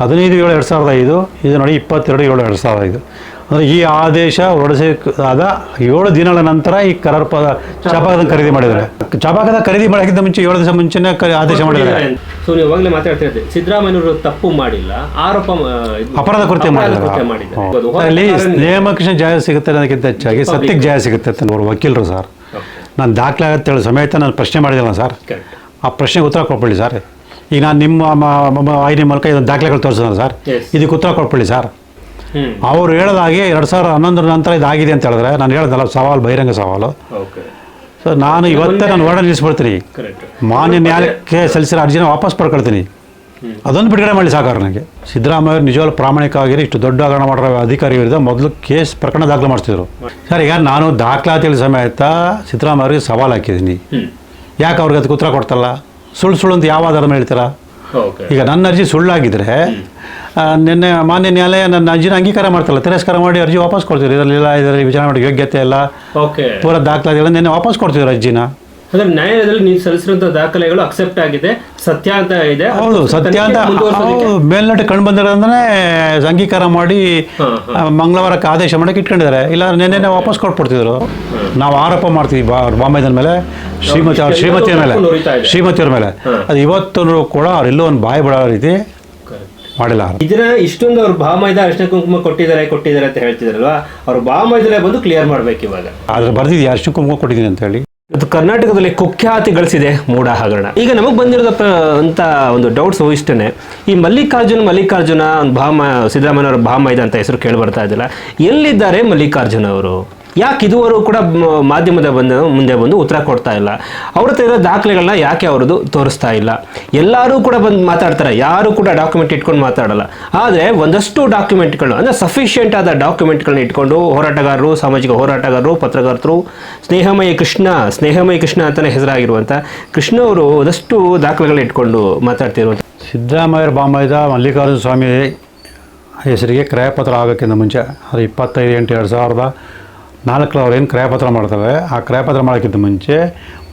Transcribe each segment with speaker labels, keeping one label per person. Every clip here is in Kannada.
Speaker 1: ಹದಿನೈದು ಏಳು ಎರಡು ಸಾವಿರದ ಐದು ಇದು ನೋಡಿ ಇಪ್ಪತ್ತೆರಡು ಏಳು ಎರಡು ಸಾವಿರದ ಐದು. ಅಂದರೆ ಈ ಆದೇಶ ಹೊರಡಿಸಾದ ಏಳು ದಿನಗಳ ನಂತರ ಈ ಕರಾರು ಪದ ಚಾಪಾಕದ ಖರೀದಿ ಮಾಡಿದ್ದಾರೆ. ಚಾಪಾಕದ ಖರೀದಿ ಮಾಡೋಕ್ಕಿಂತ ಮುಂಚೆ ಏಳು ದಿವಸ ಮುಂಚೆನೇ ಆದೇಶ ಮಾಡಿದ್ದಾರೆ.
Speaker 2: ಸೊ ನೀವು ಮಾತಾಡ್ತಾ ಇದ್ದೆ. ಸಿದ್ದರಾಮಯ್ಯವರು ತಪ್ಪು ಮಾಡಿಲ್ಲ ಆರೋಪ
Speaker 1: ಅಪರಾಧ ಕೃತ್ಯ ಮಾಡಿದ್ದಾರೆ. ಅಲ್ಲಿ ನೇಮಕೃಷ್ಣ ಜಾಯ ಸಿಗುತ್ತೆ ಅನ್ನೋದಕ್ಕಿಂತ ಹೆಚ್ಚಾಗಿ ಸತ್ಯಕ್ಕೆ ಜಾಯ ಸಿಗುತ್ತೆ ಅಂತ ಅವರು ವಕೀಲರು ಸರ್. ನಾನು ದಾಖಲೆ ಆಗತ್ತೇಳಿ ಸಮೇತ ನಾನು ಪ್ರಶ್ನೆ ಮಾಡಿದ್ದಲ್ಲ ಸರ್. ಆ ಪ್ರಶ್ನೆಗೆ ಉತ್ತರ ಕೊಟ್ಬಿಡಿ ಸರ್. ಈಗ ನಾನು ನಿಮ್ಮ ವಾಹಿನಿ ಮೂಲಕ ಇದನ್ನು ದಾಖಲೆಗಳು ತೋರಿಸ್ತೀನಿ ಸರ್. ಇದಕ್ಕೆ ಉತ್ತರ ಕೊಟ್ಬಿಡಿ ಸರ್. ಅವರು ಹೇಳೋದಾಗೆ ಎರಡು ಸಾವಿರದ ಹನ್ನೊಂದರ ನಂತರ ಇದಾಗಿದೆ ಅಂತ ಹೇಳಿದ್ರೆ ನಾನು ಹೇಳ್ದಲ್ಲ ಸವಾಲು ಬಹಿರಂಗ ಸವಾಲು. ಸೊ ನಾನು ಇವತ್ತೇ ನಾನು ಹೊರಡೆ ನಿಲ್ಲಿಸ್ಬಿಡ್ತೀನಿ. ಮಾನ್ಯ ನ್ಯಾಯಕ್ಕೆ ಸಲ್ಲಿಸಿರೋ ಅರ್ಜಿನ ವಾಪಸ್ ಪಡ್ಕೊಳ್ತೀನಿ. ಅದೊಂದು ಬಿಡುಗಡೆ ಮಾಡಿ ಸಾಕಾರ ನನಗೆ. ಸಿದ್ದರಾಮಯ್ಯ ನಿಜವಾಗ್ಲೂ ಪ್ರಾಮಾಣಿಕ ಆಗಿರಿ ಇಷ್ಟು ದೊಡ್ಡ ಹಗರಣ ಮಾಡಿರೋ ಅಧಿಕಾರಿ ವಿರುದ್ಧ ಮೊದಲು ಕೇಸ್ ಪ್ರಕರಣ ದಾಖಲು ಮಾಡ್ತಿದ್ರು ಸರ್ ಈಗ ನಾನು ದಾಖಲಾತಿಗಳ ಸಮೇತ ಸಿದ್ದರಾಮಯ್ಯ ಅವರಿಗೆ ಸವಾಲು ಹಾಕಿದ್ದೀನಿ. ಯಾಕೆ ಅವ್ರಿಗೆ ಅದಕ್ಕೆ ಉತ್ತರ ಕೊಡ್ತಲ್ಲ? ಸುಳ್ಳು ಸುಳ್ಳು ಅಂತ ಯಾವ ಆಧಾರ ಮೇಲೆ ಹೇಳ್ತೀರಾ ಈಗ ನನ್ನ ಅರ್ಜಿ ಸುಳ್ಳಾಗಿದ್ರೆ ನಿನ್ನೆ ಮಾನ್ಯ ನ್ಯಾಯಾಲಯ ನನ್ನ ಅರ್ಜಿನ ಅಂಗೀಕಾರ ಮಾಡ್ತಲ್ಲ ತಿರಸ್ಕಾರ ಮಾಡಿ ಅರ್ಜಿ ವಾಪಸ್ ಕೊಡ್ತೀವಿ ಇದರಲ್ಲಿ ಇದರಲ್ಲಿ ವಿಚಾರಣೆ ಮಾಡಿ ಯೋಗ್ಯತೆ ಇಲ್ಲ. ಪೂರ ಎಲ್ಲ ನಿನ್ನೆ ವಾಪಸ್ ಕೊಡ್ತಿದ್ರು ಅರ್ಜಿನ.
Speaker 2: ಅಂದ್ರೆ ನ್ಯಾಯಾಲಯದಲ್ಲಿ ನೀವು ಸಲ್ಲಿಸಿರುವಂತಹ ದಾಖಲೆಗಳು ಅಕ್ಸೆಪ್ಟ್ ಆಗಿದೆ ಸತ್ಯ ಅಂತ ಇದೆ.
Speaker 1: ಹೌದು ಸತ್ಯ ಅಂತ ಮೇಲ್ನಟ ಕಂಡು ಬಂದಿರೋದನ್ನೇ ಅಂಗೀಕಾರ ಮಾಡಿ ಮಂಗಳವಾರಕ್ಕೆ ಆದೇಶ ಮಾಡಕ್ಕೆ ಇಟ್ಕೊಂಡಿದ್ದಾರೆ. ಇಲ್ಲ ನಿನ್ನೆ ವಾಪಸ್ ಕೊಟ್ಬಿಡ್ತಿದ್ರು. ನಾವು ಆರೋಪ ಮಾಡ್ತೀವಿ ಬಾ ಬಾಂಬೆದನ ಮೇಲೆ ಶ್ರೀಮತಿ ಅವ್ರ ಶ್ರೀಮತಿಯ ಮೇಲೆ ಶ್ರೀಮತಿಯವ್ರ ಮೇಲೆ. ಅದು ಇವತ್ತು ಕೂಡ ಅವ್ರೆಲ್ಲೋ ಒಂದು ಬಾಯಿ ಬಿಡೋ ರೀತಿ ಮಾಡಿಲ್ಲ
Speaker 2: ಇದರ ಇಷ್ಟೊಂದು ಅವ್ರು ಭಾಮೈದ ಅರಿಶಿನ ಕುಂಕುಮ ಕೊಟ್ಟಿದ್ದಾರೆ ಕೊಟ್ಟಿದ್ದಾರೆ ಅಂತ ಹೇಳ್ತಿದ್ರಲ್ವಾ? ಅವ್ರು ಭಾಮೈದಲೇ ಬಂದು ಕ್ಲಿಯರ್ ಮಾಡ್ಬೇಕು ಇವಾಗ.
Speaker 1: ಆದ್ರೆ ಬರ್ದಿದ್ಯಾ? ಅರಿಶಿನ ಕುಂಕುಮ ಕೊಟ್ಟಿದ್ದೀನಿ ಅಂತ ಹೇಳಿ.
Speaker 2: ಇದು ಕರ್ನಾಟಕದಲ್ಲಿ ಕುಖ್ಯಾತಿ ಗಳಿಸಿದೆ ಮೂಡ ಹಗರಣ. ಈಗ ನಮಗೆ ಬಂದಿರೋದ ಅಂತ ಒಂದು ಡೌಟ್ಸ್ ಇಷ್ಟೇ ಈ ಮಲ್ಲಿಕಾರ್ಜುನ್, ಮಲ್ಲಿಕಾರ್ಜುನ, ಒಂದು ಭಾಮ ಸಿದ್ದರಾಮಯ್ಯನವರ ಭಾಮೈದ ಅಂತ ಹೆಸರು ಕೇಳಿ ಬರ್ತಾ ಇದ್ದಿಲ್ಲ. ಎಲ್ಲಿದ್ದಾರೆ ಮಲ್ಲಿಕಾರ್ಜುನ ಅವರು? ಯಾಕೆ ಇದುವರೆಗೂ ಕೂಡ ಮಾಧ್ಯಮದ ಬಂದು, ಮುಂದೆ ಬಂದು ಉತ್ತರ ಕೊಡ್ತಾ ಇಲ್ಲ? ಅವ್ರ ಹತ್ರ ಇರೋ ದಾಖಲೆಗಳನ್ನ ಯಾಕೆ ಅವ್ರದ್ದು ತೋರಿಸ್ತಾ ಇಲ್ಲ? ಎಲ್ಲರೂ ಕೂಡ ಬಂದು ಮಾತಾಡ್ತಾರೆ. ಯಾರು ಕೂಡ ಡಾಕ್ಯುಮೆಂಟ್ ಇಟ್ಕೊಂಡು ಮಾತಾಡಲ್ಲ. ಆದರೆ ಒಂದಷ್ಟು ಡಾಕ್ಯುಮೆಂಟ್ಗಳು ಅಂದರೆ ಸಫಿಷಿಯೆಂಟ್ ಆದ ಡಾಕ್ಯುಮೆಂಟ್ಗಳನ್ನ ಇಟ್ಕೊಂಡು ಹೋರಾಟಗಾರರು, ಸಾಮಾಜಿಕ ಹೋರಾಟಗಾರರು, ಪತ್ರಕರ್ತರು, ಸ್ನೇಹಮಯ ಕೃಷ್ಣ ಸ್ನೇಹಮಯ ಕೃಷ್ಣ ಅಂತಲೇ ಹೆಸರಾಗಿರುವಂಥ ಕೃಷ್ಣ ಅವರು ಒಂದಷ್ಟು ದಾಖಲೆಗಳನ್ನ ಇಟ್ಕೊಂಡು ಮಾತಾಡ್ತಿರುವಂಥ
Speaker 1: ಸಿದ್ದರಾಮಯ್ಯ ಬಾಮಯ್ಯದ ಮಲ್ಲಿಕಾರ್ಜುನ ಸ್ವಾಮಿ ಹೆಸರಿಗೆ ಕ್ರಯಪತ್ರ ಆಗೋಕ್ಕಿಂತ ಮುಂಚೆ, ಅದು ಇಪ್ಪತ್ತೈದು ಎಂಟು ಎರಡು ಸಾವಿರದ ಅವ್ರು ಏನು ಕ್ರಯಪತ್ರ ಮಾಡ್ತವೆ ಆ ಕ್ರಯಪತ್ರ ಮಾಡೋಕ್ಕಿಂತ ಮುಂಚೆ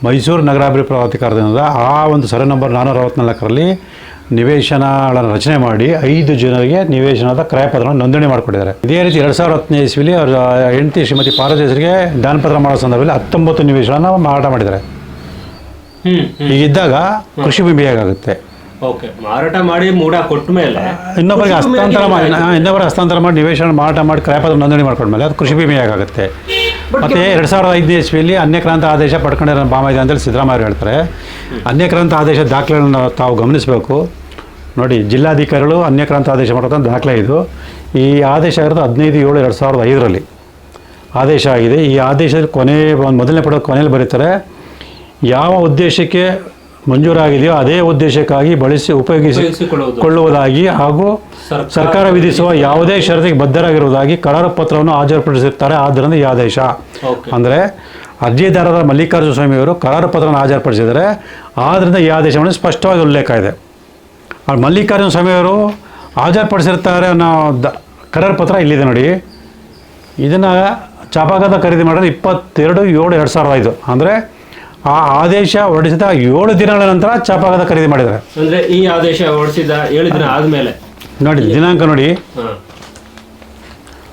Speaker 1: ಮೈಸೂರು ನಗರಾಭಿವೃದ್ಧಿ ಪ್ರಾಧಿಕಾರದಿಂದ ಆ ಒಂದು ಸರ್ವೆ ನಂಬರ್ ನಾನ್ನೂರ ಅರವತ್ತ್ನಾಲ್ಕರಲ್ಲಿ ನಿವೇಶನಗಳನ್ನು ರಚನೆ ಮಾಡಿ ಐದು ಜನರಿಗೆ ನಿವೇಶನದ ಕ್ರಯಪತ್ರವನ್ನು ನೋಂದಣಿ ಮಾಡಿಕೊಟ್ಟಿದ್ದಾರೆ. ಇದೇ ರೀತಿ ಎರಡು ಸಾವಿರದ ಹತ್ತನೇ ಇಸ್ವಿಲಿ ಅವರ ಹೆಂಡತಿ ಶ್ರೀಮತಿ ಪಾರದೇಶರಿಗೆ ದಾನಪತ್ರ ಮಾಡೋ ಸಂದರ್ಭದಲ್ಲಿ ಹತ್ತೊಂಬತ್ತು ನಿವೇಶನ ಮಾರಾಟ ಮಾಡಿದ್ದಾರೆ. ಹೀಗಿದ್ದಾಗ ಕೃಷಿ ಭೂಮಿ ಹೇಗಾಗುತ್ತೆ?
Speaker 2: ಓಕೆ ಮಾರಾಟ ಮಾಡಿ ಮೂಡ ಕೊಟ್ಟ ಮೇಲೆ
Speaker 1: ಇನ್ನೊಬ್ಬರಿಗೆ ಹಸ್ತಾಂತರ ಮಾಡಿ ಇನ್ನೊಬ್ಬರ ಹಸ್ತಾಂತರ ಮಾಡಿ ನಿವೇಶನ ಮಾರಾಟ ಮಾಡಿ ಕ್ರಯಪತ್ರ ನೋಂದಣಿ ಮಾಡ್ಕೊಂಡ್ಮೇಲೆ ಅದು ಕೃಷಿ ಭೂಮಿ ಆಗುತ್ತೆ. ಮತ್ತೆ ಎರಡು ಸಾವಿರದ ಐದನೇ ಇಸ್ವಿಯಲ್ಲಿ ಅನ್ಯಕ್ರಾಂತ ಆದೇಶ ಪಡ್ಕೊಂಡಿರೋ ಬಾಮ ಇದೆ ಅಂತೇಳಿ ಸಿದ್ದರಾಮಯ್ಯ ಹೇಳ್ತಾರೆ. ಅನ್ಯಕ್ರಾಂತ ಆದೇಶ ದಾಖಲೆಗಳನ್ನ ತಾವು ಗಮನಿಸಬೇಕು. ನೋಡಿ ಜಿಲ್ಲಾಧಿಕಾರಿಗಳು ಅನ್ಯಕ್ರಾಂತ ಆದೇಶ ಮಾಡೋದಂತ ದಾಖಲೆ ಇದು. ಈ ಆದೇಶ ಆಗಿರೋದು ಹದಿನೈದು ಏಳು ಎರಡು ಸಾವಿರದ ಐದರಲ್ಲಿ. ಆದೇಶ ಆಗಿದೆ. ಈ ಆದೇಶದಲ್ಲಿ ಕೊನೆ ಒಂದು ಮೊದಲನೇ ಪಡೆದ ಕೊನೆಯಲ್ಲಿ ಬರೀತಾರೆ ಯಾವ ಉದ್ದೇಶಕ್ಕೆ ಮಂಜೂರಾಗಿದೆಯೋ ಅದೇ ಉದ್ದೇಶಕ್ಕಾಗಿ ಬಳಸಿ ಉಪಯೋಗಿಸಿ ಕೊಳ್ಳುವುದಾಗಿ ಹಾಗೂ
Speaker 2: ಸರ್ಕಾರ
Speaker 1: ವಿಧಿಸುವ ಯಾವುದೇ ಷರತ್ತಿಗೆ ಬದ್ಧರಾಗಿರುವುದಾಗಿ ಕರಾರು ಪತ್ರವನ್ನು ಹಾಜರುಪಡಿಸಿರ್ತಾರೆ ಆದ್ದರಿಂದ ಈ ಆದೇಶ. ಅಂದರೆ ಅರ್ಜಿದಾರರ ಮಲ್ಲಿಕಾರ್ಜುನ ಸ್ವಾಮಿಯವರು ಕರಾರು ಪತ್ರವನ್ನು ಹಾಜರುಪಡಿಸಿದರೆ ಆದ್ದರಿಂದ ಈ ಆದೇಶವನ್ನು ಸ್ಪಷ್ಟವಾಗಿ ಉಲ್ಲೇಖ ಇದೆ. ಮಲ್ಲಿಕಾರ್ಜುನ ಸ್ವಾಮಿಯವರು ಹಾಜರುಪಡಿಸಿರ್ತಾರೆ ಅನ್ನೋ ದ ಕರಾರು ಪತ್ರ ಇಲ್ಲಿದೆ ನೋಡಿ. ಇದನ್ನು ಚಾಪಾಗದ ಖರೀದಿ ಮಾಡೋದು ಇಪ್ಪತ್ತೆರಡು ಏಳು ಎರಡು ಸಾವಿರದ ಐದು. ಅಂದರೆ ಆ ಆದೇಶ ಹೊರಡಿಸಿದ ಏಳು ದಿನಗಳ ನಂತರ ಚಾಪಾಗದ ಖರೀದಿ ಮಾಡಿದ್ದಾರೆ.
Speaker 2: ಅಂದ್ರೆ ಈ ಆದೇಶ ಹೊರಡಿಸಿದ ಏಳು ದಿನ ಆದ್ಮೇಲೆ?
Speaker 1: ನೋಡಿ ದಿನಾಂಕ ನೋಡಿ.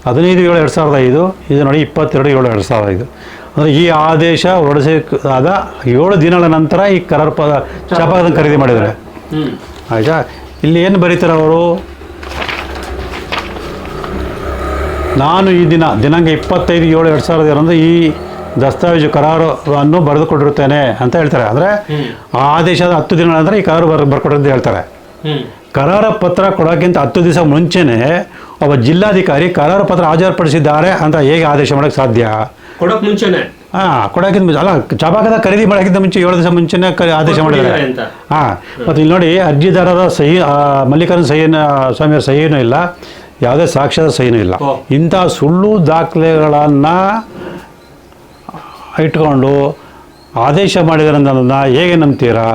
Speaker 1: ಹದಿನೈದು ಏಳು ಎರಡು ಸಾವಿರದ ಐದು ಇದು ನೋಡಿ ಇಪ್ಪತ್ತೆರಡು ಏಳು ಎರಡು ಸಾವಿರದ ಐದು. ಅಂದರೆ ಈ ಆದೇಶ ಹೊರಡಿಸಿದಾದ ಏಳು ದಿನಗಳ ನಂತರ ಈ ಕರಾರು ಪದ ಚಾಪಾಗದ ಖರೀದಿ ಮಾಡಿದ್ದಾರೆ. ಆಯಿತಾ? ಇಲ್ಲಿ ಏನು ಬರೀತಾರೆ ಅವರು? ನಾನು ಈ ದಿನ ದಿನಾಂಕ ಇಪ್ಪತ್ತೈದು ಏಳು ಎರಡು ಸಾವಿರದ ಏಳರಂದು ಈ ದಸ್ತಾವೇಜು ಕರಾರನ್ನು ಬರೆದುಕೊಂಡಿರುತ್ತೇನೆ ಅಂತ ಹೇಳ್ತಾರೆ. ಅಂದರೆ ಆ ಆದೇಶದ ಹತ್ತು ದಿನ ನಂತರ ಈ ಕರಾರು ಬರ್ ಅಂತ ಹೇಳ್ತಾರೆ. ಕರಾರ ಪತ್ರ ಕೊಡೋಕ್ಕಿಂತ ಹತ್ತು ದಿವಸ ಮುಂಚೆನೇ ಒಬ್ಬ ಜಿಲ್ಲಾಧಿಕಾರಿ ಕರಾರು ಪತ್ರ ಹಾಜರುಪಡಿಸಿದ್ದಾರೆ ಅಂತ ಹೇಗೆ ಆದೇಶ ಮಾಡೋಕೆ ಸಾಧ್ಯ?
Speaker 2: ಕೊಡೋಕೆ ಮುಂಚೆನೆ?
Speaker 1: ಹಾಂ ಕೊಡೋಕ್ಕಿಂತ ಮುಂಚೆ ಅಲ್ಲ ಚಬಾಕದ ಖರೀದಿ ಮಾಡೋಕ್ಕಿಂತ ಮುಂಚೆ ಏಳು ದಿವಸ ಮುಂಚೆನೇ ಆದೇಶ ಮಾಡಿದ್ದಾರೆ. ಹಾಂ ಮತ್ತು ಇಲ್ಲಿ ನೋಡಿ ಅರ್ಜಿದಾರರ ಸಹಿ ಮಲ್ಲಿಕಾರ್ಜುನ ಸಹಿನ ಸ್ವಾಮಿಯವರ ಸಹಿನೂ ಇಲ್ಲ ಯಾವುದೇ ಸಾಕ್ಷ್ಯದ ಸಹಿನೂ ಇಲ್ಲ. ಇಂಥ ಸುಳ್ಳು ದಾಖಲೆಗಳನ್ನು ಇಟ್ಕೊಂಡು ಆದೇಶ ಮಾಡಿದಾರನ್ನ ಹೇಗೆ ನಂಬ್ತೀರಾ?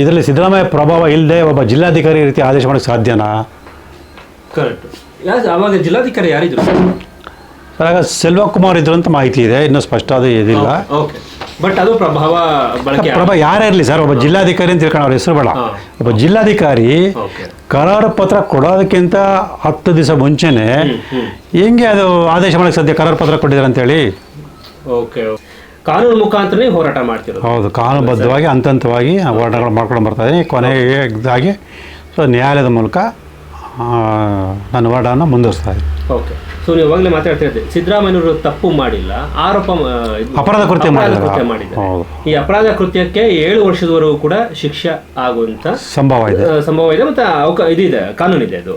Speaker 1: ಇದರಲ್ಲಿ ಸಿದ್ದರಾಮಯ್ಯ ಪ್ರಭಾವ ಇಲ್ಲದೆ ಒಬ್ಬ ಜಿಲ್ಲಾಧಿಕಾರಿ ರೀತಿ ಆದೇಶ ಮಾಡೋಕ್ಕೆ ಸಾಧ್ಯನಾ?
Speaker 2: ಕರೆಕ್ಟ್ ಅವಾಗ ಜಿಲ್ಲಾಧಿಕಾರಿ ಯಾರಿದ್ರು?
Speaker 1: ಸರ್ ಆಗ ಸೆಲ್ವಕುಮಾರ್ ಇದ್ರು ಅಂತ ಮಾಹಿತಿ ಇದೆ. ಇನ್ನೂ ಸ್ಪಷ್ಟ ಅದು ಇದಿಲ್ಲ.
Speaker 2: ಓಕೆ. ಬಟ್ ಅದು ಪ್ರಭಾವ ಬಳಕೆ
Speaker 1: ಪ್ರಭಾವ ಯಾರೇ ಇರಲಿ ಸರ್ ಒಬ್ಬ ಜಿಲ್ಲಾಧಿಕಾರಿ ಅಂತ ತಿಳ್ಕೊಂಡು ಅವ್ರ ಹೆಸರು ಬೇಡ. ಒಬ್ಬ ಜಿಲ್ಲಾಧಿಕಾರಿ
Speaker 2: ಓಕೆ.
Speaker 1: ಕರಾರು ಪತ್ರ ಕೊಡೋದಕ್ಕಿಂತ ಹತ್ತು ದಿವಸ ಮುಂಚೆನೆ ಹೆಂಗೆ ಅದು ಆದೇಶ ಮಾಡಕ್ಕೆ ಸಾಧ್ಯ? ಕರಾರು ಪತ್ರ ಕೊಟ್ಟಿದ್ದಾರೆ ಅಂತೇಳಿ.
Speaker 2: ಓಕೆ. ಕಾನೂನು ಮುಖಾಂತರನೇ ಹೋರಾಟ ಮಾಡ್ತಿರೋದು.
Speaker 1: ಹೌದು ಕಾನೂನುಬದ್ಧವಾಗಿ ಹಂತ ಹಂತವಾಗಿ ಹೋರಾಟಗಳು ಮಾಡ್ಕೊಂಡು ಬರ್ತಾ ಇದ್ದೀನಿ. ಕೊನೆಗೆ ಇದಾಗಿ ಸೊ ನ್ಯಾಯಾಲಯದ ಮೂಲಕ ನನ್ನ ಹೋರಾಟವನ್ನು ಮುಂದುವರಿಸ್ತಾ ಇದ್ದೀನಿ.
Speaker 2: ಓಕೆ. ಸೊ ನೀವು ಇವಾಗಲೇ ಮಾತಾಡ್ತಾ ಇದ್ದೆ ಸಿದ್ದರಾಮಯ್ಯವರು ತಪ್ಪು ಮಾಡಿಲ್ಲ ಆರೋಪ
Speaker 1: ಅಪರಾಧ ಕೃತ್ಯ ಮಾಡಿದ್ದಾರೆ.
Speaker 2: ಈ ಅಪರಾಧ ಕೃತ್ಯಕ್ಕೆ ಏಳು ವರ್ಷದವರೆಗೂ ಕೂಡ ಶಿಕ್ಷೆ ಆಗುವಂತ
Speaker 1: ಸಂಭವ ಇದೆ.
Speaker 2: ಸಂಭವ ಇದೆ. ಮತ್ತೆ ಇದಿದೆ ಕಾನೂನಿದೆ ಅದು.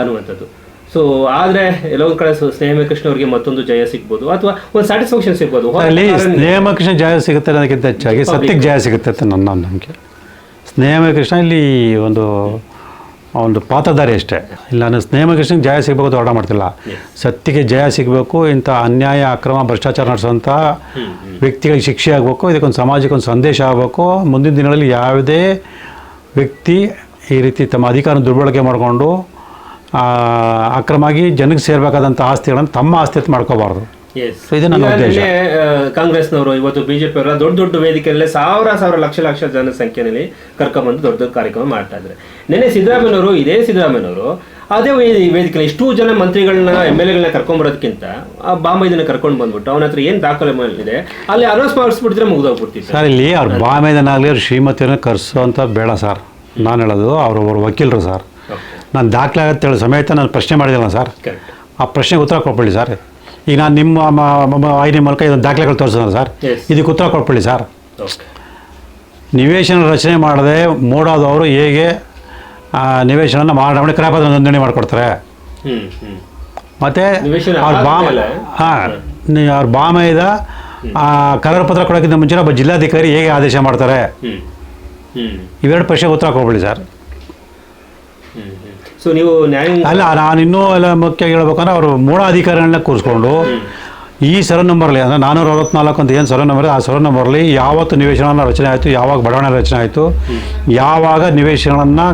Speaker 2: ಅನ್ನುವಂಥದ್ದು. ಸೊ ಆದ್ರೆ ಎಲ್ಲೋ ಕಡೆ ಸ್ನೇಹಮ ಸ್ನೇಹ ಕೃಷ್ಣ ಅವರಿಗೆ ಮತ್ತೊಂದು ಜಯ ಸಿಗ್ಬೋದು ಅಥವಾ ಒಂದು ಸ್ಯಾಟಿಸ್ಫ್ಯಾಕ್ಷನ್ ಸಿಗ್ಬೋದು.
Speaker 1: ಅಲ್ಲಿ ಸ್ನೇಹ ಕೃಷ್ಣ ಜಯ ಸಿಗುತ್ತೆ ಅದಕ್ಕಿಂತ ಹೆಚ್ಚಾಗಿ ಸತ್ಯಕ್ಕೆ ಜಯ ಸಿಗುತ್ತೆ ಅಂತ ನನ್ನ ನಂಬಿಕೆ. ಸ್ನೇಹ ಕೃಷ್ಣ ಇಲ್ಲಿ ಒಂದು ಒಂದು ಪಾತ್ರಧಾರಿ ಅಷ್ಟೇ. ಇಲ್ಲ ನಾನು ಸ್ನೇಹ ಕೃಷ್ಣಗೆ ಜಯ ಸಿಗಬೇಕು ಅಂತ ಹೋರಾಟ ಮಾಡ್ತಿಲ್ಲ. ಸತ್ಯಕ್ಕೆ ಜಯ ಸಿಗಬೇಕು ಇಂಥ ಅನ್ಯಾಯ ಅಕ್ರಮ ಭ್ರಷ್ಟಾಚಾರ ನಡೆಸುವಂಥ ವ್ಯಕ್ತಿಗಳಿಗೆ ಶಿಕ್ಷೆ ಆಗಬೇಕು ಇದಕ್ಕೊಂದು ಸಮಾಜಕ್ಕೆ ಒಂದು ಸಂದೇಶ ಆಗಬೇಕು. ಮುಂದಿನ ದಿನಗಳಲ್ಲಿ ಯಾವುದೇ ವ್ಯಕ್ತಿ ಈ ರೀತಿ ತಮ್ಮ ಅಧಿಕಾರ ದುರ್ಬಳಕೆ ಮಾಡಿಕೊಂಡು ಅಕ್ರಮಾಗಿ ಜನಕ್ಕೆ ಸೇರ್ಬೇಕಾದಂಥ ಆಸ್ತಿಗಳನ್ನು ತಮ್ಮ ಆಸ್ತಿ ಅಂತ ಮಾಡ್ಕೋಬಾರ್ದು. ಸೊ ಇದು ನನ್ನ ಉದ್ದೇಶ.
Speaker 2: ಕಾಂಗ್ರೆಸ್ನವರು ಇವತ್ತು ಬಿಜೆಪಿ ಅವರ ದೊಡ್ಡ ದೊಡ್ಡ ವೇದಿಕೆಯಲ್ಲೇ ಸಾವಿರ ಸಾವಿರ ಲಕ್ಷ ಲಕ್ಷ ಜನ ಸಂಖ್ಯೆಯಲ್ಲಿ ಕರ್ಕೊಂಡ್ಬಂದು ದೊಡ್ಡ ದೊಡ್ಡ ಕಾರ್ಯಕ್ರಮ ಮಾಡ್ತಾ ಇದ್ದಾರೆ. ನಿನ್ನೆ ಸಿದ್ದರಾಮಯ್ಯವರು ಇದೇ ಸಿದ್ದರಾಮಯ್ಯವರು ಅದೇ ವೇದಿಕೆ ವೇದಿಕೆಯಲ್ಲಿ ಇಷ್ಟು ಜನ ಮಂತ್ರಿಗಳನ್ನ ಎಂ ಎಲ್ ಎಗಳನ್ನ ಕರ್ಕೊಂಬರೋದಕ್ಕಿಂತ ಆ ಬಾಂಬೈದನ್ನ ಕರ್ಕೊಂಡು ಬಂದ್ಬಿಟ್ಟು ಅವನ ಹತ್ರ ಏನು ದಾಖಲೆ ಇದೆ ಅಲ್ಲಿ ಅನೌನ್ಸ್ ಮಾಡಿಸ್ಬಿಟ್ಟಿದ್ರೆ ಮುಗ್ದೋಗ್ಬಿಡ್ತೀವಿ.
Speaker 1: ಸರ್ ಇಲ್ಲಿ ಅವ್ರ ಬಾಮೇದನಾಗಲಿ ಅವ್ರ ಶ್ರೀಮತಿಯನ್ನು ಕರೆಸೋ ಅಂತ ಬೇಡ ಸರ್. ನಾನು ಹೇಳೋದು ಅವರು ಅವ್ರ ವಕೀಲರು ಸರ್. ನಾನು ದಾಖಲೆ ಆಗತ್ತೆ ಹೇಳೋ ಸಮೇತ ನಾನು ಪ್ರಶ್ನೆ ಮಾಡಿದಿಲ್ಲ ಸರ್. ಆ ಪ್ರಶ್ನೆಗೆ ಉತ್ತರ ಕೊಟ್ಬಿಡಿ ಸರ್. ಈಗ ನಾನು ನಿಮ್ಮ ವಾಹಿನಿ ಮೂಲಕ ಇದೊಂದು ದಾಖಲೆಗಳು ತೋರಿಸೋಣ ಸರ್. ಇದಕ್ಕೆ ಉತ್ತರ ಕೊಟ್ಬಿಡಿ ಸರ್. ನಿವೇಶನ ರಚನೆ ಮಾಡದೆ ಮೂಡೋದವರು ಹೇಗೆ ಆ, ನಿವೇಶನ ಮಾಡಿ ಕ್ರಾಪದ ನೋಂದಣಿ ಮಾಡಿಕೊಡ್ತಾರೆ. ಮತ್ತೆ ಅವ್ರ ಬಾಮ? ಹಾಂ ಅವ್ರ ಬಾಮೈದ ಕರಡು ಪತ್ರ ಕೊಡೋಕ್ಕಿಂತ ಮುಂಚೆ ಒಬ್ಬ ಜಿಲ್ಲಾಧಿಕಾರಿ ಹೇಗೆ ಆದೇಶ ಮಾಡ್ತಾರೆ? ಇವೆರಡು ಪ್ರಶ್ನೆಗೆ ಉತ್ತರ ಕೊಡ್ಬಿಡಿ ಸರ್.
Speaker 2: ಸೊ ನೀವು ನ್ಯಾಯ
Speaker 1: ಅಲ್ಲ ನಾನು ಇನ್ನೂ ಎಲ್ಲ ಮುಖ್ಯ ಹೇಳ್ಬೇಕಂದ್ರೆ ಅವರು ಮೂಲ ಅಧಿಕಾರಿಗಳನ್ನ ಕೂರಿಸ್ಕೊಂಡು ಈ ಸರ ನಂಬರ್ಲಿ ಅಂದರೆ ನಾನ್ನೂರ ಅರವತ್ನಾಲ್ಕು ಅಂತ ಏನು ಸರ ನಂಬರ್ ಆ ಸರ ನಂಬರ್ಲಿ ಯಾವತ್ತು ನಿವೇಶನ ರಚನೆ ಆಯಿತು ಯಾವಾಗ ಬಡಾವಣೆ ರಚನೆ ಆಯಿತು ಯಾವಾಗ ನಿವೇಶನಗಳನ್ನು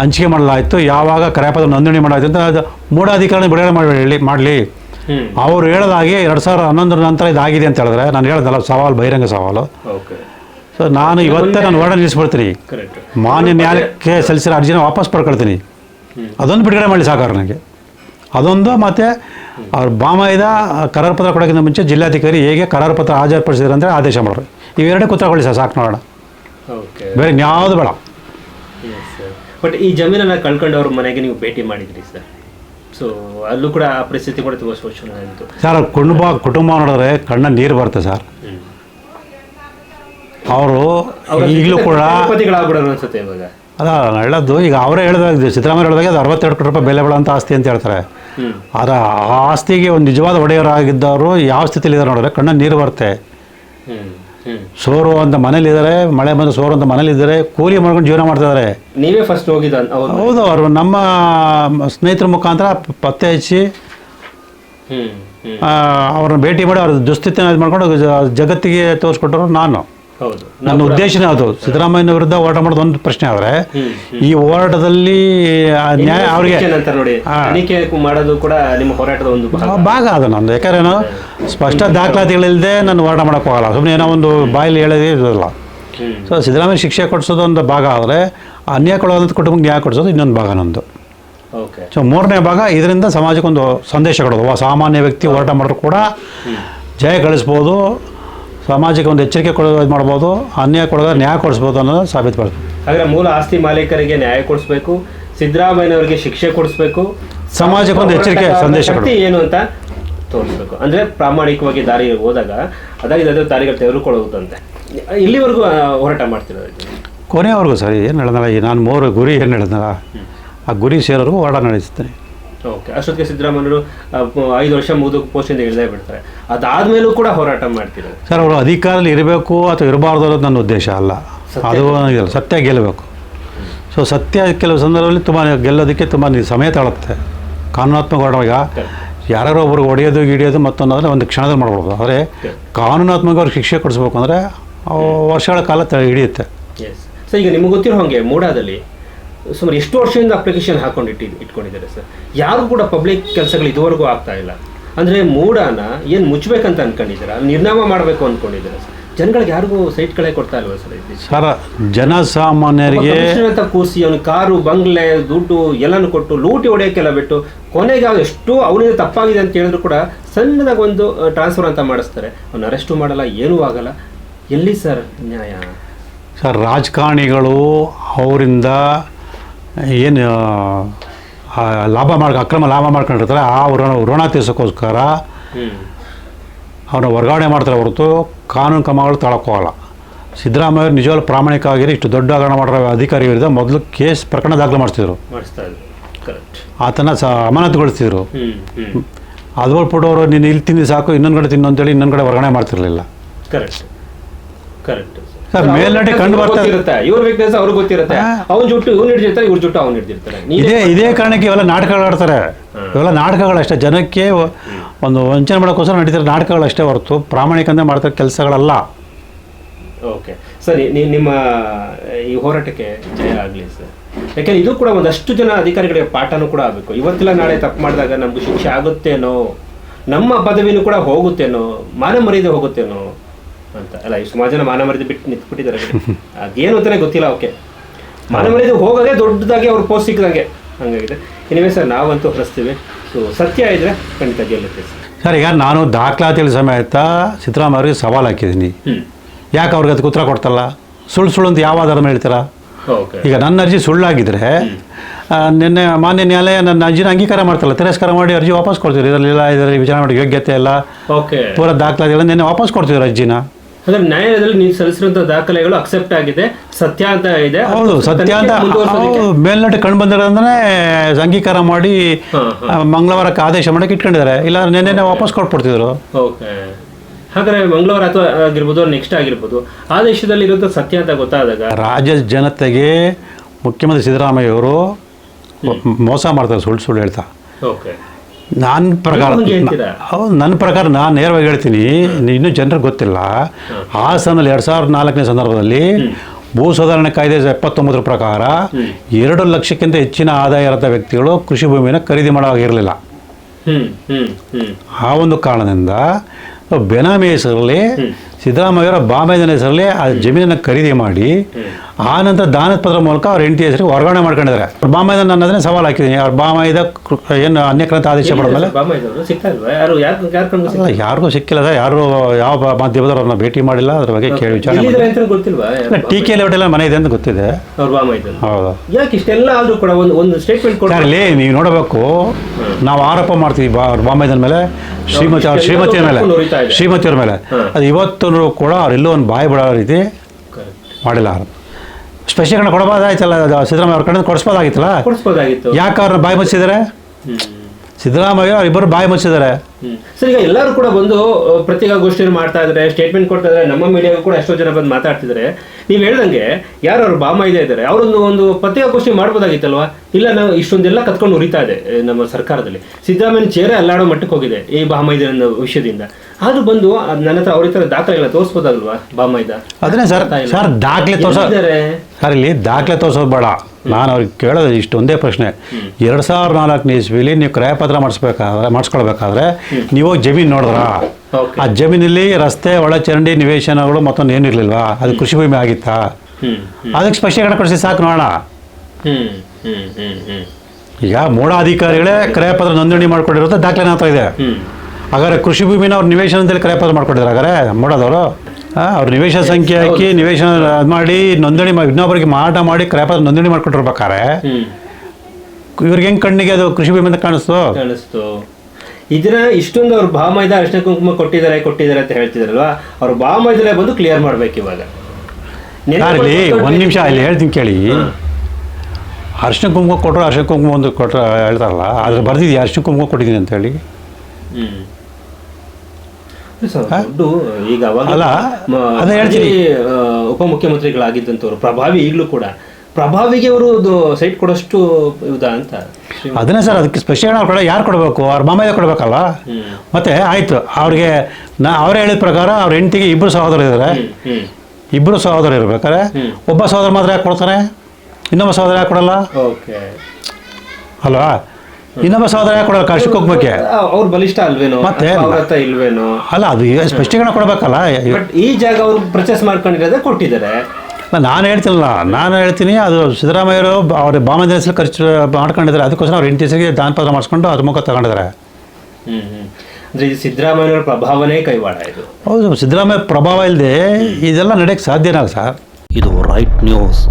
Speaker 1: ಹಂಚಿಕೆ ಮಾಡಲಾಯಿತು ಯಾವಾಗ ಕರೆಪದ ನೋಂದಣಿ ಮಾಡಲಾಯಿತು ಅಂತ ಅದು ಮೂಢಾಧಿಕಾರಿ ಬಿಡುಗಡೆ ಮಾಡಿ ಹೇಳಿ ಮಾಡಲಿ. ಅವರು ಹೇಳೋದಾಗಿ ಎರಡು ಸಾವಿರದ ಹನ್ನೊಂದರ ನಂತರ ಇದಾಗಿದೆ ಅಂತ ಹೇಳಿದ್ರೆ ನಾನು ಹೇಳೋದಲ್ಲ ಸವಾಲು ಬಹಿರಂಗ ಸವಾಲು. ಸೊ ನಾನು ಇವತ್ತೇ ನಾನು ಹೊರಡ ನಿಲ್ಲಿಸ್ಬಿಡ್ತೀನಿ. ಮಾನ್ಯ ನ್ಯಾಯಕ್ಕೆ ಸಲ್ಲಿಸಿರೋ ಅರ್ಜಿನ ವಾಪಸ್ ಪಡ್ಕೊಳ್ತೀನಿ. ಅದೊಂದು ಬಿಡುಗಡೆ ಮಾಡಲಿ ಸಾಕಾರ ನನಗೆ. ಅದೊಂದು ಮತ್ತು ಅವ್ರ ಬಾಮಾಯ್ದ ಕರಾರು ಪತ್ರ ಕೊಡೋಕ್ಕಿಂತ ಮುಂಚೆ ಜಿಲ್ಲಾಧಿಕಾರಿ ಹೇಗೆ ಕರಾರು ಪತ್ರ ಹಾಜರುಪಡಿಸಿದ್ರೆ ಅಂದರೆ ಆದೇಶ ಮಾಡೋರು. ಇವೆರಡೇ ಕೂತ್ಕೊಳ್ಳಿ ಸರ್ ಸಾಕು ನೋಡೋಣ.
Speaker 2: ಓಕೆ
Speaker 1: ಬೇರೆ ಯಾವುದು ಬೇಡ.
Speaker 2: ಬಟ್ ಈ ಜಮೀನನ್ನ ಕಳ್ಕೊಂಡವ್ರ ಮನೆಗೆ ನೀವು ಭೇಟಿ ಮಾಡಿದ್ರಿ ಸರ್ ಸೊ ಅಲ್ಲೂ ಕೂಡ ಆ ಪರಿಸ್ಥಿತಿ ಕೂಡ ತುಂಬ ಶೋಷಣೆ ಆಯಿತು.
Speaker 1: ಸರ್ ಕುಟುಂಬ ಕುಟುಂಬ ನೋಡಿದ್ರೆ ಕಣ್ಣ ನೀರು ಬರುತ್ತೆ ಸರ್ ಅವರು ಈಗಲೂ ಕೂಡ
Speaker 2: ಇವಾಗ.
Speaker 1: ಅಲ್ಲ ಹೇಳೋದು ಈಗ ಅವರೇ ಹೇಳಿದಾಗ ಸಿದ್ದರಾಮಯ್ಯ ಹೇಳಿದಾಗ ಅದು ಅರವತ್ತೆರಡು ಕೋಟಿ ರೂಪಾಯಿ ಬೆಲೆ ಬಾಳುವಂಥ ಆಸ್ತಿ ಅಂತ ಹೇಳ್ತಾರೆ. ಆದರೆ ಆ ಆಸ್ತಿಗೆ ಒಂದು ನಿಜವಾದ ಒಡೆಯರಾಗಿದ್ದವರು ಯಾವ ಸ್ಥಿತಿಯಲ್ಲಿ ಇದ್ದಾರೆ ನೋಡಿದ್ರೆ ಕಣ್ಣ ನೀರು ಬರುತ್ತೆ. ಸೋರು ಅಂತ ಮನೇಲಿದ್ದಾರೆ ಮಳೆ ಬಂದು ಸೋರು ಅಂತ ಮನೇಲಿದ್ದಾರೆ ಕೂಲಿ ಮಾಡ್ಕೊಂಡು ಜೀವನ ಮಾಡ್ತಿದ್ದಾರೆ
Speaker 2: ನೀವೇ ಫಸ್ಟ್ ಹೋಗಿದ್ದ ಅವ್ರ
Speaker 1: ಹೌದು ಅವರು ನಮ್ಮ ಸ್ನೇಹಿತರ ಮುಖಾಂತರ ಪತ್ತೆ ಹಚ್ಚಿ ಅವ್ರನ್ನ ಭೇಟಿ ಮಾಡಿ ಅವ್ರ ದುಸ್ಥಿತಿನ ಇದು ಮಾಡ್ಕೊಂಡು ಜಗತ್ತಿಗೆ ತೋರಿಸ್ಕೊಟ್ಟರು ನಾನು.
Speaker 2: ಹೌದು.
Speaker 1: ನನ್ನ ಉದ್ದೇಶನೇ ಅದು. ಸಿದ್ದರಾಮಯ್ಯನ ವಿರುದ್ಧ ಹೋರಾಟ ಮಾಡೋದು ಒಂದು ಪ್ರಶ್ನೆ ಆದರೆ ಈ ಹೋರಾಟದಲ್ಲಿ ನ್ಯಾಯ ಅವರಿಗೆ
Speaker 2: ಮಾಡೋದು ಕೂಡ ನಿಮ್ಮ ಹೋರಾಟದ ಒಂದು ಭಾಗ.
Speaker 1: ಅದು ನಂದು. ಯಾಕಂದ್ರೆ ನಾನು ಸ್ಪಷ್ಟ ದಾಖಲಾತಿಗಳಿಲ್ಲದೆ ನಾನು ಹೋರಾಟ ಮಾಡೋಕ್ಕೆ ಹೋಗಲ್ಲ. ಸುಮ್ಮನೆ ಏನೋ ಒಂದು ಬಾಯಲ್ಲಿ ಹೇಳೋದೇ
Speaker 2: ಇರೋದಿಲ್ಲ.
Speaker 1: ಸೊ ಸಿದ್ದರಾಮಯ್ಯ ಶಿಕ್ಷೆ ಕೊಡಿಸೋದು ಒಂದು ಭಾಗ ಆದರೆ ಅನ್ಯಾಯ ಕೊಡೋದಂತ ಕುಟುಂಬಕ್ಕೆ ನ್ಯಾಯ ಕೊಡಿಸೋದು ಇನ್ನೊಂದು ಭಾಗ ನಂದು. ಸೊ ಮೂರನೇ ಭಾಗ ಇದರಿಂದ ಸಮಾಜಕ್ಕೊಂದು ಸಂದೇಶ ಕೊಡೋದು. ಒಬ್ಬ ಸಾಮಾನ್ಯ ವ್ಯಕ್ತಿ ಹೋರಾಟ ಮಾಡಿದ್ರು ಕೂಡ ಜಯ ಗಳಿಸ್ಬೋದು. ಸಮಾಜಕ್ಕೆ ಒಂದು ಎಚ್ಚರಿಕೆ ಕೊಡೋ ಇದು ಮಾಡ್ಬೋದು ಅನ್ಯಾಯ ಕೊಡೋದ್ರೆ ನ್ಯಾಯ ಕೊಡಿಸ್ಬೋದು ಅನ್ನೋದು ಸಾಬೀತುಪಡಿಸ್ಬೋದು
Speaker 2: ಹಾಗಾದ್ರೆ ಮೂಲ ಆಸ್ತಿ ಮಾಲೀಕರಿಗೆ ನ್ಯಾಯ ಕೊಡಿಸ್ಬೇಕು ಸಿದ್ದರಾಮಯ್ಯನವರಿಗೆ ಶಿಕ್ಷೆ ಕೊಡಿಸ್ಬೇಕು.
Speaker 1: ಸಮಾಜಕ್ಕೆ ಒಂದು ಎಚ್ಚರಿಕೆ ಸಂದೇಶ
Speaker 2: ಏನು ಅಂತ ತೋರಿಸ್ಬೇಕು. ಅಂದರೆ ಪ್ರಾಮಾಣಿಕವಾಗಿ ದಾರಿ ಹೋದಾಗ ಅದಾಗಿ ಅದೇ ದಾರಿಗಳು ತೆರುಕೊಳ್ಳುವುದಂತೆ ಇಲ್ಲಿವರೆಗೂ ಹೋರಾಟ ಮಾಡ್ತಿರೋದಕ್ಕೆ
Speaker 1: ಕೊನೆಯವರೆಗೂ ಸರಿ ಏನು ಹೇಳಿದ್ನಲ್ಲ ಈ ನಾನು ಮೂರು ಗುರಿ ಏನು ಹೇಳಿದ್ನಲ್ಲ ಆ ಗುರಿ ಸೇರೋರ್ಗೂ ಹೋರಾಟ ನಡೆಸ್ತೀನಿ
Speaker 2: ಓಕೆ ಅಷ್ಟೊತ್ತಿಗೆ ಸಿದ್ದರಾಮಯ್ಯರು ಐದು ವರ್ಷ ಮುಗಿದು ಪೋಸ್ಟಿಂದ ಇಳದೇ ಬಿಡ್ತಾರೆ. ಅದಾದ್ಮೇಲೂ ಕೂಡ ಹೋರಾಟ ಮಾಡ್ತೀರ?
Speaker 1: ಸರ್ ಅವರು ಅಧಿಕಾರದಲ್ಲಿ ಇರಬೇಕು ಅಥವಾ ಇರಬಾರ್ದು ಅನ್ನೋದು ನನ್ನ ಉದ್ದೇಶ ಅಲ್ಲ. ಅದು ಸತ್ಯ ಗೆಲ್ಲಬೇಕು ಸೊ ಸತ್ಯ ಕೆಲವು ಸಂದರ್ಭದಲ್ಲಿ ತುಂಬ ಗೆಲ್ಲೋದಕ್ಕೆ ತುಂಬ ಸಮಯ ತಾಳುತ್ತೆ ಕಾನೂನಾತ್ಮಕ ಹೋರಾಟ ಯಾರ್ಯಾರೋ ಒಬ್ರಿಗೆ ಹೊಡೆಯೋದು ಗಿಡಿಯೋದು ಮತ್ತೊಂದಾದ್ರೆ ಒಂದು ಕ್ಷಣದಲ್ಲಿ ಮಾಡ್ಬೋದು. ಆದರೆ ಕಾನೂನಾತ್ಮಕ ಅವ್ರಿಗೆ ಶಿಕ್ಷೆ ಕೊಡಿಸ್ಬೇಕು ಅಂದರೆ ವರ್ಷಗಳ ಕಾಲ ಹಿಡಿಯುತ್ತೆ.
Speaker 2: ಸರ್ ಈಗ ನಿಮ್ಗೆ ಗೊತ್ತಿರೋ ಹಾಗೆ ಮೂಡಾದಲ್ಲಿ ಸುಮಾರು ಎಷ್ಟು ವರ್ಷದಿಂದ ಅಪ್ಲಿಕೇಶನ್ ಹಾಕೊಂಡು ಇಟ್ಟಿ ಇಟ್ಕೊಂಡಿದ್ದಾರೆ ಸರ್? ಯಾರು ಕೂಡ ಪಬ್ಲಿಕ್ ಕೆಲಸಗಳು ಇದುವರೆಗೂ ಆಗ್ತಾ ಇಲ್ಲ. ಅಂದರೆ ಮೂಡಾನ ಏನು ಮುಚ್ಚಬೇಕಂತ ಅಂದ್ಕೊಂಡಿದ್ದೀರಾ ನಿರ್ನಾಮ ಮಾಡಬೇಕು ಅಂದ್ಕೊಂಡಿದ್ದೀರಾ ಸರ್? ಜನಗಳಿಗೆ ಯಾರಿಗೂ ಸೈಟ್ಗಳೇ ಕೊಡ್ತಾ ಇಲ್ವಾ ಸರ್ ಇಲ್ಲಿ
Speaker 1: ಸರ್ ಜನಸಾಮಾನ್ಯರಿಗೆ
Speaker 2: ಅಂತ ಕೂರಿಸಿ ಅವನು ಕಾರು ಬಂಗ್ಲೆ ದುಡ್ಡು ಎಲ್ಲನೂ ಕೊಟ್ಟು ಲೂಟಿ ಹೊಡೆಯೋಕ್ಕೆಲ್ಲ ಬಿಟ್ಟು ಕೊನೆಗೆ ಅವ್ನು ಎಷ್ಟು ಅವನಿಂದ ತಪ್ಪಾಗಿದೆ ಅಂತ ಹೇಳಿದ್ರು ಕೂಡ ಸಣ್ಣದಾಗ ಒಂದು ಟ್ರಾನ್ಸ್ಫರ್ ಅಂತ ಮಾಡಿಸ್ತಾರೆ. ಅವ್ನು ಅರೆಸ್ಟು ಮಾಡಲ್ಲ ಏನೂ ಆಗಲ್ಲ. ಎಲ್ಲಿ ಸರ್ ನ್ಯಾಯ?
Speaker 1: ಸರ್ ರಾಜಕಾರಣಿಗಳು ಅವರಿಂದ ಏನು ಲಾಭ ಮಾಡಿ ಅಕ್ರಮ ಲಾಭ ಮಾಡ್ಕೊಂಡಿರ್ತಾರೆ ಆ ಋಣ ಋಣ ತೀರ್ಸೋಕ್ಕೋಸ್ಕರ ಅವನ್ನ ವರ್ಗಾವಣೆ ಮಾಡ್ತಾರೆ ಹೊರತು ಕಾನೂನು ಕ್ರಮಗಳು ತಳಕೋಲ್ಲ ಸಿದ್ದರಾಮಯ್ಯ ನಿಜವಾಗ್ಲೂ ಪ್ರಾಮಾಣಿಕ ಆಗಿರಿ ಇಷ್ಟು ದೊಡ್ಡ ಹಗರಣ ಮಾಡಿರೋ ಅಧಿಕಾರಿ ವಿರುದ್ಧ ಮೊದಲು ಕೇಸ್ ಪ್ರಕರಣ ದಾಖಲು ಮಾಡಿಸ್ತಿದ್ರು. ಆತನ ಸ ಅಮಾನತುಗೊಳಿಸ್ತಿದ್ರು. ಅದ್ರ ಪುಡೋರು ನೀನು ಇಲ್ಲಿ ತಿಂದು ಸಾಕು ಇನ್ನೊಂದು ಕಡೆ ತಿನ್ನು ಅಂತೇಳಿ ಇನ್ನೊಂದು ಕಡೆ ವರ್ಗಾವಣೆ ಮಾಡ್ತಿರಲಿಲ್ಲ.
Speaker 2: ಕರೆಕ್ಟ್ ಕರೆಕ್ಟ್
Speaker 1: ಸರ್, ಮೇಲ್ನಡೆ ಕಂಡು ಬರ್ತಾ-
Speaker 2: ಗೊತ್ತಿರುತ್ತೆ. ಇವ್ರ ವೀಕ್ನೆಸ್ ಅವ್ರಿಗೆ ಗೊತ್ತಿರುತ್ತೆ. ಅವ್ನ ಜುಟ್ಟು ಇವ್ನು ಹಿಡಿದಿರ್ತಾರೆ ಇವ್ರ ಜುಟ್ಟು ಅವ್ನು ಹಿಡಿದಿರ್ತಾರೆ.
Speaker 1: ಇದೇ ಇದೇ ಕಾರಣಕ್ಕೆ ಇವೆಲ್ಲ ನಾಟಕಗಳು ಆಡ್ತಾರೆ. ಇವೆಲ್ಲ ನಾಟಕಗಳಷ್ಟೇ ಜನಕ್ಕೆ ಒಂದು ವಂಚನೆ ಮಾಡೋಕ್ಕೋಸ್ಕರ ನಡೀತಾರೆ ನಾಟಕಗಳಷ್ಟೇ ಹೊರತು. ಪ್ರಾಮಾಣಿಕಂದೇ ಮಾಡ್ತಾರೆ ಕೆಲಸಗಳಲ್ಲ.
Speaker 2: ಓಕೆ. ಸರಿ ನಿಮ್ಮ ಈ ಹೋರಾಟಕ್ಕೆ ಜಯ ಆಗಲಿ ಸರ್. ಯಾಕೆಂದ್ರೆ ಇದು ಕೂಡ ಒಂದಷ್ಟು ಜನ ಅಧಿಕಾರಿಗಳಿಗೆ ಪಾಠನೂ ಕೂಡ ಆಗಬೇಕು. ಇವತ್ತಿಲ್ಲ ನಾಳೆ ತಪ್ಪು ಮಾಡಿದಾಗ ನಮ್ಗೆ ಶಿಕ್ಷೆ ಆಗುತ್ತೇನೋ? ನಮ್ಮ ಪದವಿನೂ ಕೂಡ ಹೋಗುತ್ತೇನೋ? ಮಾನ ಮರ್ಯಾದೆ ಹೋಗುತ್ತೇನೋ? ಅಂತ. ಅಲ್ಲ ಈ ಸುಮಾರು ಜನ ಮಾನ ಮರ್ಯಾದೆ ಬಿಟ್ಟು ನಿಂತ್ಬಿಟ್ಟಿದ್ದಾರೆ. ಅದೇನು ಅಂತಾನೆ ಗೊತ್ತಿಲ್ಲ ಓಕೆ ಮಾನ ಮರ್ಯಾದೆ ಹೋಗೋದೇ ದೊಡ್ಡದಾಗಿ ಅವ್ರ ಪೋಸ್ಟ್ ಸಿಕ್ಕಿದಂಗೆ. ಹಂಗಾಗಿದೆ. ಇನಿವೇ ಸರ್ ನಾವಂತೂ ಹೊರಸ್ತೀವಿ. ಸೊ ಸತ್ಯ ಇದ್ರೆ ಖಂಡಿತ ಗೆಲ್ಲುತ್ತೆ ಸರ್
Speaker 1: ಸರ್ ಈಗ ನಾನು ದಾಖಲಾತಿಗಳ ಸಮೇತ ಸಿದ್ದರಾಮಯ್ಯವ್ರಿಗೆ ಸವಾಲು ಹಾಕಿದ್ದೀನಿ. ಯಾಕೆ ಅವ್ರಿಗೆ ಅದಕ್ಕೆ ಉತ್ತರ ಕೊಡ್ತಲ್ಲ? ಸುಳ್ಳು ಸುಳ್ಳು ಅಂತ ಯಾವ ಆಧಾರ ಹೇಳ್ತೀರಾ? ಈಗ ನನ್ನ ಅರ್ಜಿ ಸುಳ್ಳಾಗಿದ್ದರೆ ನಿನ್ನೆ ಮಾನ್ಯ ನ್ಯಾಯಾಲಯ ನನ್ನ ಅರ್ಜಿನ ಅಂಗೀಕಾರ ಮಾಡ್ತಲ್ಲ ತಿರಸ್ಕಾರ ಮಾಡಿ ಅರ್ಜಿ ವಾಪಸ್ ಕೊಡ್ತೀರಿ ಇದರಲ್ಲಿಲ್ಲ ಇದರಲ್ಲಿ ವಿಚಾರಣೆ ಮಾಡಿ ಯೋಗ್ಯತೆ ಇಲ್ಲ.
Speaker 2: ಓಕೆ
Speaker 1: ಪೂರ ದಾಖಲಾತಿಗಳನ್ನ ನಿನ್ನೆ ವಾಪಸ್ ಕೊಡ್ತಿದ್ರು ಅರ್ಜಿನ.
Speaker 2: ಅಂದ್ರೆ ನ್ಯಾಯಾಲಯದಲ್ಲಿ ನೀವು ಸಲ್ಲಿಸಿರುವಂತ ದಾಖಲೆಗಳು ಅಕ್ಸೆಪ್ಟ್ ಆಗಿದೆ ಸತ್ಯ ಅಂತ ಇದೆ.
Speaker 1: ಹೌದು ಸತ್ಯ ಅಂತ ಮೇಲ್ನೋಟ ಕಂಡು ಬಂದಿರೋದ್ರೆ ಅಂಗೀಕಾರ ಮಾಡಿ ಮಂಗಳವಾರಕ್ಕೆ ಆದೇಶ ಮಾಡಕ್ಕೆ ಇಟ್ಕೊಂಡಿದ್ದಾರೆ. ಇಲ್ಲ ನಿನ್ನೆ ವಾಪಸ್ ಕೊಟ್ಬಿಡ್ತಿದ್ರು.
Speaker 2: ಓಕೆ. ಹಾಗಾದ್ರೆ ಮಂಗಳವಾರ ಅಥವಾ ಆಗಿರ್ಬೋದು ನೆಕ್ಸ್ಟ್ ಆಗಿರ್ಬೋದು ಆದೇಶದಲ್ಲಿ ಇರುವಂತ ಸತ್ಯ ಅಂತ ಗೊತ್ತಾದಾಗ?
Speaker 1: ರಾಜ್ಯದ ಜನತೆಗೆ ಮುಖ್ಯಮಂತ್ರಿ ಸಿದ್ದರಾಮಯ್ಯ ಅವರು ಮೋಸ ಮಾಡ್ತಾರೆ ಸುಳ್ಳು ಸುಳ್ಳು ಹೇಳ್ತಾ.
Speaker 2: ಓಕೆ.
Speaker 1: ನನ್ನ ಪ್ರಕಾರ? ಹೌದು ನನ್ನ ಪ್ರಕಾರ ನಾನು ನೇರವಾಗಿ ಹೇಳ್ತೀನಿ. ಇನ್ನೂ ಜನರಿಗೆ ಗೊತ್ತಿಲ್ಲ. ಆ ಸಮಯದಲ್ಲಿ ಎರಡು ಸಾವಿರದ ನಾಲ್ಕನೇ ಸಂದರ್ಭದಲ್ಲಿ ಭೂ ಸುಧಾರಣೆ ಕಾಯ್ದೆ ಎಪ್ಪತ್ತೊಂಬತ್ತರ ಪ್ರಕಾರ ಎರಡು ಲಕ್ಷಕ್ಕಿಂತ ಹೆಚ್ಚಿನ ಆದಾಯ ಇರದ ವ್ಯಕ್ತಿಗಳು ಕೃಷಿ ಭೂಮಿಯನ್ನು ಖರೀದಿ ಮಾಡೋವಾಗಿರಲಿಲ್ಲ ಆ ಒಂದು ಕಾರಣದಿಂದ ಬೆನಾಮಿ ಹೆಸರಲ್ಲಿ ಸಿದ್ದರಾಮಯ್ಯವರ ಬಾಂಬೆದನ ಹೆಸರಲ್ಲಿ ಆ ಜಮೀನನ್ನು ಖರೀದಿ ಮಾಡಿ ಆ ನಂತರ ದಾನದ ಪತ್ರ ಮೂಲಕ ಅವ್ರ ಹೆಂಡತಿ ಹೆಸರಿಗೆ ವರ್ಗಾವಣೆ ಮಾಡ್ಕೊಂಡಿದ್ದಾರೆ. ಅವ್ರ ಬಾಂಬೆದನ ಅನ್ನೋದನ್ನೇ ಸವಾಲು ಹಾಕಿದ್ದೀನಿ. ಅವ್ರ ಬಾಮೈದ ಏನು ಅನ್ಯಕ್ರಾಂತ ಆದೇಶ
Speaker 2: ಕಣ್ಗೂ
Speaker 1: ಅಲ್ಲ ಯಾರಿಗೂ ಸಿಕ್ಕಿಲ್ಲ ಸರ್, ಯಾರು ಯಾವ ಮಾಧ್ಯಮದವ್ರು ಅವ್ರನ್ನ ಭೇಟಿ ಮಾಡಿಲ್ಲ. ಅದ್ರ ಬಗ್ಗೆ ಕೇಳಿ ವಿಚಾರಣೆ
Speaker 2: ಗೊತ್ತಿಲ್ವಾ?
Speaker 1: ಟಿ ಕೆ ಲೆವೆಟೆಲ್ಲ ಮನೆ ಇದೆ ಅಂತ ಗೊತ್ತಿದೆ. ಹೌದು. ನೀವು ನೋಡಬೇಕು. ನಾವು ಆರೋಪ ಮಾಡ್ತೀವಿ ಬಾ ಬಾಂಬೆದನ ಮೇಲೆ. ಶ್ರೀಮತಿ ಅವ್ರ ಶ್ರೀಮತಿಯ ಮೇಲೆ. ಶ್ರೀಮತಿಯವ್ರ ಮೇಲೆ. ಅದು ಇವತ್ತು ಕೂಡ ಅವರೆಲ್ಲೂ ಒಂದು ಬಾಯಿ ಬಿಡೋ ರೀತಿ ಮಾಡಿಲ್ಲ ಅವ್ರು ಸ್ಪೆಷಲ್ ಕೊಡಬೋದಾಯ್ತಲ್ಲ ಕೊಡಬಹುದಾಯ್ತಲ್ಲ ಸಿದ್ದರಾಮಯ್ಯ ಅವ್ರ ಕಡೆ ಕೊಡಿಸ್ಬೋದಾಗಿತ್ತಲ್ಲ?
Speaker 2: ಕೊಡಿಸ್ಬೋದಾಗಿತ್ತು.
Speaker 1: ಯಾಕೆ ಅವ್ರನ್ನ ಬಾಯಿ ಮುಚ್ಚಿದ್ದಾರೆ ಸಿದ್ದರಾಮಯ್ಯ ಇಬ್ಬರು ಬಾಯಿ ಮುಚ್ಚಿದ್ದಾರೆ.
Speaker 2: ಸರ್ ಈಗ ಎಲ್ಲರೂ ಕೂಡ ಬಂದು ಅಹ್, ಪತ್ರಿಕಾಗೋಷ್ಠಿಯನ್ನು ಮಾಡ್ತಾ ಇದ್ದಾರೆ ಸ್ಟೇಟ್ಮೆಂಟ್ ಕೊಡ್ತಾ ಇದ್ದಾರೆ ನಮ್ಮ ಮೀಡಿಯಾಗೂ ಕೂಡ ಎಷ್ಟೋ ಜನ ಬಂದು ಮಾತಾಡ್ತಿದ್ದಾರೆ. ನೀವು ಹೇಳ್ದಂಗೆ ಯಾರು ಅವ್ರ ಬಾಮ ಇದೆ ಇದ್ದಾರೆ ಅವರೊಂದು ಒಂದು ಪತ್ರಿಕಾಗೋಷ್ಠಿ ಮಾಡ್ಬೋದಾಗಿತ್ತಲ್ವಾ? ಇಲ್ಲ ನಾವು ಇಷ್ಟೊಂದೆಲ್ಲ ಕತ್ಕೊಂಡು ಉರಿತಾ ಇದೆ ನಮ್ಮ ಸರ್ಕಾರದಲ್ಲಿ. ಸಿದ್ದರಾಮಯ್ಯ ಚೇರೆ ಅಲ್ಲಾಡೋ ಮಟ್ಟಕ್ಕೆ ಹೋಗಿದೆ ಈ ಬಾಮೈದ ಅನ್ನೋ ವಿಷಯದಿಂದ. ಆದ್ರೂ ಬಂದು ನನ್ನ ಹತ್ರ ಅವ್ರ ಹತ್ರ ದಾಖಲೆಗಳನ್ನ ತೋರಿಸ್ಬೋದಲ್ವಾ ಬಾಮೈದ
Speaker 1: ಅದನ್ನೇ ಸರ್ ಸರ್ ದಾಖಲೆ ತೋರ್ಸೋ
Speaker 2: ಎಲ್ಲಿದ್ದಾರೆ?
Speaker 1: ಸರ್ ಇಲ್ಲಿ ದಾಖಲೆ ತೋರಿಸೋದು ಬೇಡ. ನಾನು ಅವ್ರಿಗೆ ಕೇಳೋದು ಇಷ್ಟು ಒಂದೇ ಪ್ರಶ್ನೆ. ಎರಡು ಸಾವಿರದ ನಾಲ್ಕನೇ ಇಸ್ವಿಲಿ ನೀವು ಕ್ರಯಪತ್ರ ಮಾಡಿಸ್ಬೇಕಾದ್ರೆ ಮಾಡಿಸ್ಕೊಳ್ಬೇಕಾದ್ರೆ ನೀವು ಜಮೀನು ನೋಡಿದ್ರಾ? ಆ ಜಮೀನಲ್ಲಿ ರಸ್ತೆ ಒಳಚರಂಡಿ ನಿವೇಶನಗಳು ಮತ್ತೊಂದು ಏನಿರಲಿಲ್ವಾ? ಅದು ಕೃಷಿ ಭೂಮಿ ಆಗಿತ್ತಾ? ಅದಕ್ಕೆ ಸ್ಪಷ್ಟೀಕರಣ ಕೊಡಿಸಿ ಸಾಕು ನೋಡೋಣ. ಈಗ ಮೂಢಾಧಿಕಾರಿಗಳೇ ಕ್ರಯಪತ್ರ ನೋಂದಣಿ ಮಾಡ್ಕೊಂಡಿರೋದು ದಾಖಲೆ ಹತ್ರ ಇದೆ. ಹಾಗಾದ್ರೆ ಕೃಷಿ ಭೂಮಿನ ಅವ್ರು ನಿವೇಶನದಲ್ಲಿ ಕ್ರಯಪತ್ರ ಮಾಡ್ಕೊಂಡಿದ್ದಾರೆ ಹಾಗಾದ್ರೆ ಮೂಡೋದವರು ಅವ್ರ ನಿವೇಶನ ಸಂಖ್ಯೆ ಹಾಕಿ ನಿವೇಶನ ಅದು ಮಾಡಿ ನೋಂದಣಿ ಮಾಡಿ ಇನ್ನೊಬ್ಬರಿಗೆ ಮಾರಾಟ ಮಾಡಿ ಕ್ರಯಪತ್ರ ನೋಂದಣಿ ಮಾಡ್ಕೊಂಡಿರ್ಬೇಕಾರೆ
Speaker 2: ಹ್ಮ್.
Speaker 1: ಇವ್ರಿಗೆ ಹೆಂಗ್ ಕಣ್ಣಿಗೆ ಅದು ಕೃಷಿ ಭೂಮಿ ಅಂತ ಕಾಣಿಸ್ತು?
Speaker 2: ಕಾಣಿಸ್ತು. ಇದನ್ನ ಇಷ್ಟೊಂದು ಅವ್ರ ಭಾಮೈದ ಅರಿಶಿನ ಕುಂಕುಮ ಕೊಟ್ಟಿದ್ದಾರೆ ಕೊಟ್ಟಿದ್ದಾರೆ ಅಂತ ಹೇಳ್ತಿದ್ರಲ್ವಾ? ಅವ್ರ ಭಾಮೈದಲ್ಲೇ ಬಂದು ಕ್ಲಿಯರ್ ಮಾಡ್ಬೇಕು ಇವಾಗ.
Speaker 1: ಇಲ್ಲಿ? ಒಂದು ನಿಮಿಷ ಇಲ್ಲಿ ಹೇಳ್ತೀನಿ ಕೇಳಿ. ಅರ್ಶಿನ ಕುಂಕುಮ ಕೊಟ್ಟರು ಅರ್ಶಿನ ಕುಂಕುಮ ಒಂದು ಕೊಟ್ಟರು ಹೇಳ್ತಾರಲ್ಲ ಅದ್ರ ಬರ್ದಿದ್ಯಾ? ಅರ್ಶಿನ ಕುಂಕುಮ ಕೊಟ್ಟಿದ್ದೀನಿ ಅಂತ ಹೇಳಿ.
Speaker 2: ಹ್ಮ್. ಈಗ
Speaker 1: ಅಲ್ಲ,
Speaker 2: ಮ-
Speaker 1: ಅದೇ ಹೇಳ್ತೀನಿ.
Speaker 2: ಉಪಮುಖ್ಯಮಂತ್ರಿಗಳಾಗಿದ್ದಂಥವ್ರು ಪ್ರಭಾವಿ ಈಗಲೂ ಕೂಡ. ಪ್ರಭಾವಿಗೆ ಅವರು ಸೈಟ್ ಕೊಡೋಷ್ಟು ಇದ ಅಂತ. ಅದನ್ನ
Speaker 1: ಅದನ್ನೇ ಸರ್ ಅದಕ್ಕೆ ಸ್ಪೆಷಲ್ ಕೊಡ ಯಾರು ಕೊಡಬೇಕು? ಅವ್ರ ಮಾಮಯ್ಯ ಕೊಡಬೇಕಲ್ಲ ಮತ್ತೆ ಆಯ್ತು ಅವ್ರಿಗೆ ನಾ ಅವರೇ ಹೇಳಿದ ಪ್ರಕಾರ ಅವ್ರ ಹೆಂಡತಿಗೆ ಇಬ್ಬರು ಸಹೋದರ ಇದ್ದಾರೆ ಇಬ್ಬರು ಸಹೋದರ
Speaker 2: ಇರ್ಬೇಕಾರೆ
Speaker 1: ಒಬ್ಬ ಸಹೋದರ ಮಾತ್ರ ಯಾಕೆ ಕೊಡ್ತಾನೆ? ಇನ್ನೊಬ್ಬ ಸಹೋದರ ಯಾಕೆ ಕೊಡಲ್ಲ?
Speaker 2: ಓಕೆ.
Speaker 1: ಅಲ್ವಾ? ಇನ್ನೊಬ್ಬ ಸಹೋದರ ಕೊಡಬೇಕು ಕೊಡಲ್ಲ? ಹೋಗ್ಬೇಕೆ?
Speaker 2: ಅವ್ರು ಬಲಿಷ್ಠ ಅಲ್ವೇನೋ?
Speaker 1: ಮತ್ತೆ?
Speaker 2: ಅಥವಾ ಅವ್ರ ಹತ್ರ ಇಲ್ವೇನೋ?
Speaker 1: ಅಲ್ಲ ಅದು ಈಗ ಸ್ಪಷ್ಟೀಕರಣ ಕೊಡಬೇಕಲ್ಲ.
Speaker 2: ಬಟ್ ಈ ಜಾಗ ಅವ್ರು ಪರ್ಚೇಸ್ ಮಾಡ್ಕೊಂಡಿರೋದೇ ಕೊಟ್ಟಿದ್ದಾರೆ.
Speaker 1: ನಾನು ಹೇಳ್ತಿಲ್ಲ. ನಾನು ಹೇಳ್ತೀನಿ ಅದು ಸಿದ್ದರಾಮಯ್ಯರು ಅವ್ರ ಬಾಮನ ಹೆಸರು ಖರ್ಚು ಮಾಡ್ಕೊಂಡಿದ್ದಾರೆ. ಅದಕ್ಕೋಸ್ಕರ ಅವ್ರ ಹೆಂಡತಿ ಹೆಸರಿಗೆ ದಾನಪತ್ರ ಮಾಡಿಸ್ಕೊಂಡು ಅದ್ರ ಮುಖ ತಗೊಂಡಿದ್ದಾರೆ.
Speaker 2: ಹ್ಮ್ ಹ್ಮ್. ಅಂದ್ರೆ ಇದು ಸಿದ್ದರಾಮಯ್ಯನವರ ಪ್ರಭಾವನೇ ಕೈವಾಡ ಇದು.
Speaker 1: ಹೌದು ಸಿದ್ದರಾಮಯ್ಯ ಪ್ರಭಾವ ಇಲ್ಲದೆ ಇದೆಲ್ಲ ನಡೆಯಕ್ಕೆ ಸಾಧ್ಯನಲ್ಲ ಸರ್.
Speaker 3: ಇದು ರೈಟ್ ನ್ಯೂಸ್